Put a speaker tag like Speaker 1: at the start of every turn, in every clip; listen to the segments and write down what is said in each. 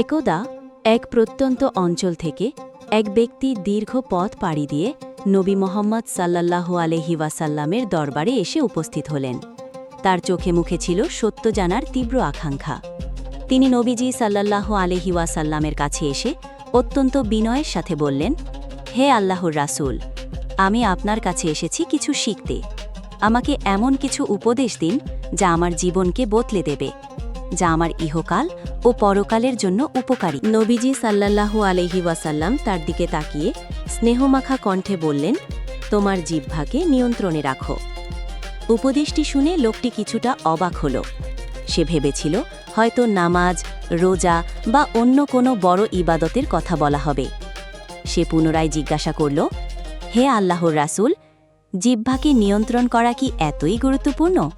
Speaker 1: একদা এক প্রত্যন্ত অঞ্চল থেকে এক ব্যক্তি দীর্ঘ পথ পাড়ি দিয়ে নবী মোহাম্মদ সাল্লাল্লাহ আলহি ওয়াসাল্লামের দরবারে এসে উপস্থিত হলেন। তার চোখে মুখে ছিল সত্য জানার তীব্র আকাঙ্ক্ষা। তিনি নবীজি সাল্লাল্লাহ আলহি ওয়াসাল্লামের কাছে এসে অত্যন্ত বিনয়ের সাথে বললেন, হে আল্লাহর রাসূল, আমি আপনার কাছে এসেছি কিছু শিখতে। আমাকে এমন কিছু উপদেশ দিন যা আমার জীবনকে বদলে দেবে। যা আমার ইহকাল ও পরকালের জন্য উপকারী। নবীজি সাল্লাল্লাহু আলহি ওয়াসাল্লাম তার দিকে তাকিয়ে স্নেহমাখা কণ্ঠে বললেন, তোমার জিহ্বাকে নিয়ন্ত্রণে রাখো। উপদেশটি শুনে লোকটি কিছুটা অবাক হল। সে ভেবেছিল, হয়তো নামাজ, রোজা বা অন্য কোনো বড় ইবাদতের কথা বলা হবে। সে পুনরায় জিজ্ঞাসা করল, হে আল্লাহর রাসূল, জিহ্বাকে নিয়ন্ত্রণ করা কি এতই গুরুত্বপূর্ণ?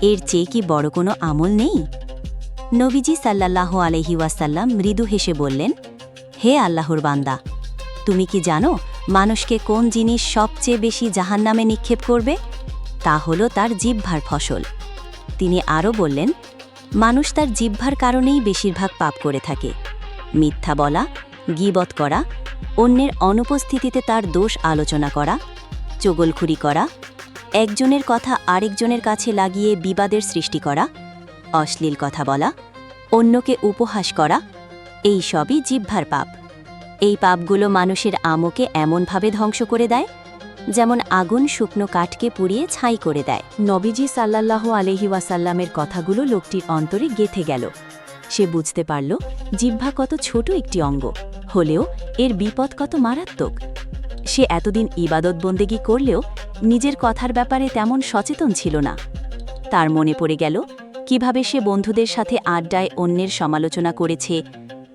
Speaker 1: এর চেয়ে কি বড় কোনো আমল নেই? নবীজি সাল্লাল্লাহ আলহি ওয়াসাল্লাম মৃদু হেসে বললেন, হে আল্লাহর বান্দা, তুমি কি জানো মানুষকে কোন জিনিস সবচেয়ে বেশি জাহান্নামে নিক্ষেপ করবে? তা হল তার জিহ্বার ফসল। তিনি আরও বললেন, মানুষ তার জিহ্বার কারণেই বেশিরভাগ পাপ করে থাকে। মিথ্যা বলা, গিবত করা, অন্যের অনুপস্থিতিতে তার দোষ আলোচনা করা, চগলখুরি করা, একজনের কথা আরেকজনের কাছে লাগিয়ে বিবাদের সৃষ্টি করা অশ্লীল কথা বলা, অন্যকে উপহাস করা, এই সবই জিহ্বার পাপ। এই পাপগুলো মানুষের আমকে এমনভাবে ধ্বংস করে দেয়, যেমন আগুন শুকনো কাঠকে পুড়িয়ে ছাই করে দেয়। নবীজি সাল্লাল্লাহু আলহি ওয়াসাল্লামের কথাগুলো লোকটির অন্তরে গেথে গেল। সে বুঝতে পারল, জিহ্বা কত ছোট একটি অঙ্গ, হলেও এর বিপদ কত মারাত্মক। সে এতদিন ইবাদত বন্দেগি করলেও নিজের কথার ব্যাপারে তেমন সচেতন ছিল না। তার মনে পড়ে গেল কীভাবে সে বন্ধুদের সাথে আড্ডায় অন্যের সমালোচনা করেছে,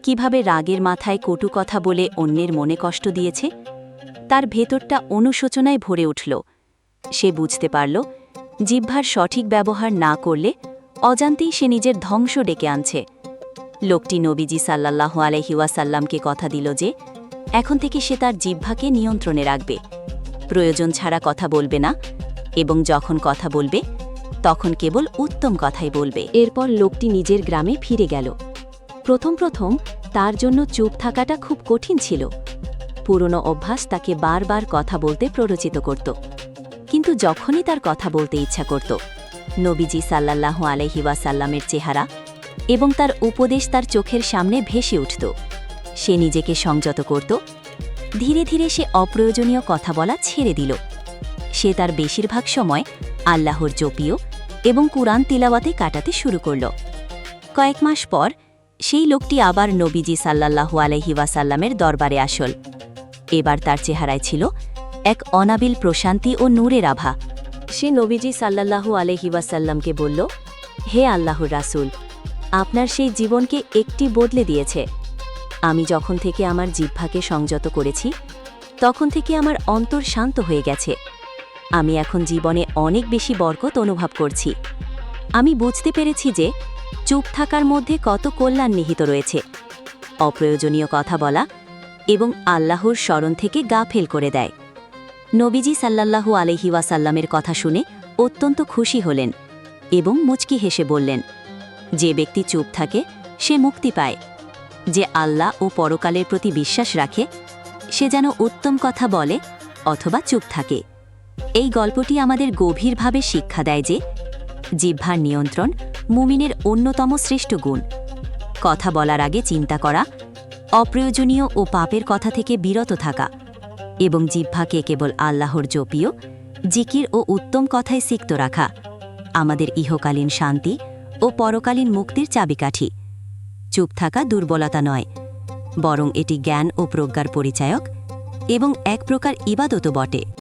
Speaker 1: কীভাবে রাগের মাথায় কটু কথা বলে অন্যের মনে কষ্ট দিয়েছে, তার ভেতরটা অনুশোচনায় ভরে উঠল। সে বুঝতে পারল, জিহ্বার সঠিক ব্যবহার না করলে অজান্তেই সে নিজের ধ্বংস ডেকে আনছে। লোকটি নবীজি সাল্লাহ আলহিউসাল্লামকে কথা দিল যে, এখন থেকে সে তার জিহ্বাকে নিয়ন্ত্রণে রাখবে। প্রয়োজন ছাড়া কথা বলবে না এবং যখন কথা বলবে তখন কেবল উত্তম কথাই বলবে। এরপর লোকটি নিজের গ্রামে ফিরে গেল। প্রথম প্রথম তার জন্য চুপ থাকাটা খুব কঠিন ছিল। পুরনো অভ্যাস তাকে বারবার কথা বলতে প্ররোচিত করত। কিন্তু যখনই তার কথা বলতে ইচ্ছা করত, নবীজি সাল্লাল্লাহু আলহি ওয়াসাল্লামের চেহারা এবং তার উপদেশ তার চোখের সামনে ভেসে উঠত। সে নিজেকে সংযত করত। ধীরে ধীরে সে অপ্রয়োজনীয় কথা বলা ছেড়ে দিল। সে তার বেশিরভাগ সময় আল্লাহর জপিও এবং কুরআন তিলাওয়াতে কাটাতে শুরু করল। কয়েক মাস পর সেই লোকটি আবার নবীজি সাল্লাল্লাহু আলহি ওয়াসাল্লামের দরবারে আসল। এবার তার চেহারায় ছিল এক অনাবিল প্রশান্তি ও নূরের আভা। সে নবীজি সাল্লাল্লাহু আলহি ওয়াসাল্লামকে বলল, হে আল্লাহর রাসূল, আপনার সেই জীবনকে একটি বদলে দিয়েছে। আমি যখন থেকে আমার জিহ্বাকে সংযত করেছি, তখন থেকে আমার অন্তর শান্ত হয়ে গেছে। আমি এখন জীবনে অনেক বেশি বরকত অনুভব করছি। আমি বুঝতে পেরেছি যে চুপ থাকার মধ্যে কত কল্যাণ নিহিত রয়েছে। অপ্রয়োজনীয় কথা বলা এবং আল্লাহর স্মরণ থেকে গা ফেল করে দেয়। নবীজি সাল্লাল্লাহু আলহি ওয়াসাল্লামের কথা শুনে অত্যন্ত খুশি হলেন এবং মুচকি হেসে বললেন, যে ব্যক্তি চুপ থাকে, সে মুক্তি পায়। যে আল্লাহ ও পরকালের প্রতি বিশ্বাস রাখে, সে যেন উত্তম কথা বলে অথবা চুপ থাকে। এই গল্পটি আমাদের গভীরভাবে শিক্ষা দেয় যে জিহ্বার নিয়ন্ত্রণ মুমিনের অন্যতম শ্রেষ্ঠ গুণ। কথা বলার আগে চিন্তা করা, অপ্রয়োজনীয় ও পাপের কথা থেকে বিরত থাকা এবং জিহ্বাকে কেবল আল্লাহর জপিও, জিকির ও উত্তম কথায় সিক্ত রাখা, আমাদের ইহকালীন শান্তি ও পরকালীন মুক্তির চাবিকাঠি। চুপ থাকা দুর্বলতা নয়, বরং এটি জ্ঞান ও প্রজ্ঞার পরিচায়ক এবং এক প্রকার ইবাদতও বটে।